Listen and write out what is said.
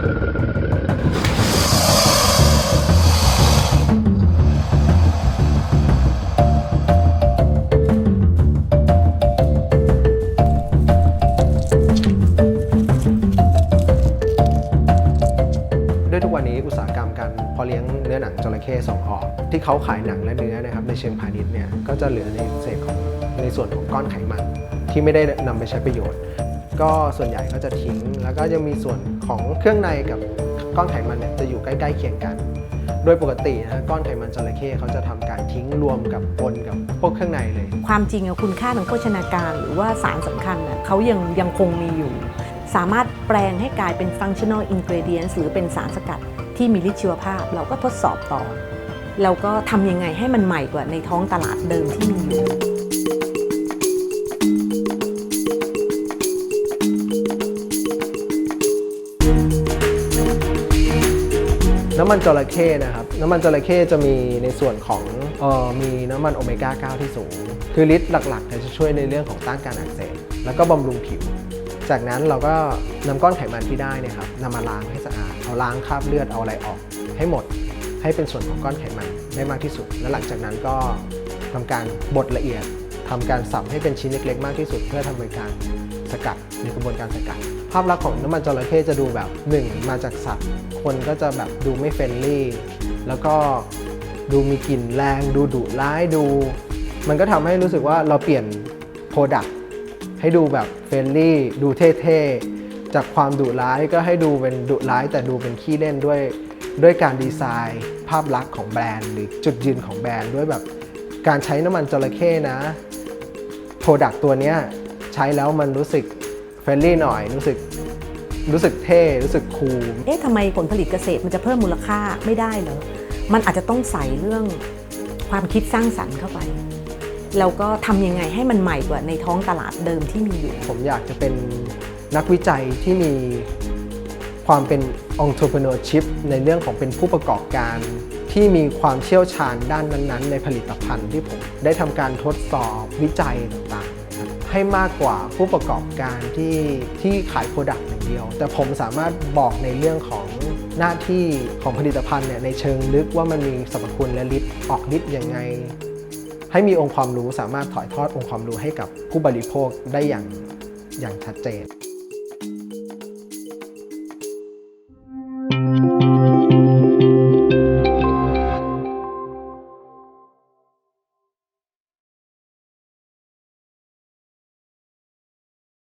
ด้วยทุกวันนี้อุตสาหกรรมการเพาะเลี้ยงเนื้อหนังจระเข้ส่งออก ที่เขาขายหนังและเนื้อนะครับในเชิงพาณิชย์เนี่ยก็จะเหลือในเศษของในส่วนของก้อนไขมันที่ไม่ได้นำไปใช้ประโยชน์ ก็ส่วนใหญ่ก็จะทิ้งแล้วก็ยังมีส่วน ของเครื่องในกับก้อนไขมันเนี่ยจะอยู่ใกล้ๆเคียงกัน โดยปกตินะก้อนไขมันจระเข้เขาจะทำการทิ้งรวมกับปนกับพวกเครื่องในเลย ความจริงอะคุณค่าทางโภชนาการ หรือว่าสารสำคัญอะเขายังยังคงมีอยู่ สามารถแปลงให้กลายเป็น functional ingredients หรือเป็นสารสกัดที่มีฤทธิ์ชีวภาพ เราก็ทดสอบต่อ แล้วก็ทำยังไงให้มันใหม่กว่าในท้องตลาดเดิมที่มีอยู่ น้ำมันจระเข้นะครับ น้ำมันจระเข้จะมีในส่วนของออมีน้ำมันโอเมก้า 9 ที่สูง คือฤทธิ์หลักๆเนี่ยจะช่วยในเรื่องของต้านการอักเสบแล้วก็บำรุงผิว จากนั้นเราก็นำก้อนไขมันที่ได้เนี่ยครับนำมาล้างให้สะอาด เอาล้างคราบเลือดเอาอะไรออก ให้หมดให้เป็นส่วนของก้อนไขมันได้มากที่สุด และหลังจากนั้นก็ทำการบดละเอียดทำการสับให้เป็นชิ้นเล็กๆ มากที่สุด เพื่อทำการ สกัดในกระบวนการสกัด ภาพลักษณ์ของน้ำมันจระเข้จะดูแบบหนึ่งมาจากสัตว์ คนก็จะแบบดูไม่เฟรนลี่ แล้วก็ดูมีกลิ่นแรง ดูดุร้ายดู มันก็ทำให้รู้สึกว่าเราเปลี่ยนโปรดักต์ให้ดูแบบเฟรนลี่ ดูเท่ๆ จากความดุร้ายก็ให้ดูเป็นดุร้ายแต่ดูเป็นขี้เล่นด้วยด้วยการดีไซน์ ภาพลักษณ์ของแบรนด์ หรือจุดยืนของแบรนด์ด้วยแบบการใช้น้ำมันจระเข้นะโปรดักต์ตัวเนี้ย ใช้แล้วมันรู้สึกเฟรนลี่หน่อย รู้สึกรู้สึกเท่ รู้สึกคูลเอ๊ะทำไมผลผลิตเกษตรมันจะเพิ่มมูลค่าไม่ได้เหรอ มันอาจจะต้องใส่เรื่องความคิดสร้างสรรค์เข้าไป แล้วก็ทำยังไงให้มันใหม่กว่าในท้องตลาดเดิมที่มีอยู่ ผมอยากจะเป็นนักวิจัยที่มีความเป็น entrepreneurship ในเรื่องของเป็นผู้ประกอบการ ที่มีความเชี่ยวชาญด้านนั้น ๆ ในผลิตภัณฑ์ที่ผมได้ทำการทดสอบวิจัย ให้มากกว่าผู้ประกอบการที่ที่ขายโปรดักต์อย่างเดียว แต่ผมสามารถบอกในเรื่องของหน้าที่ของผลิตภัณฑ์เนี่ยในเชิงลึกว่ามันมีสรรพคุณและฤทธิ์ออกฤทธิ์ยังไง ให้มีองค์ความรู้สามารถถ่ายทอดองค์ความรู้ให้กับผู้บริโภคได้อย่างอย่างชัดเจน thank you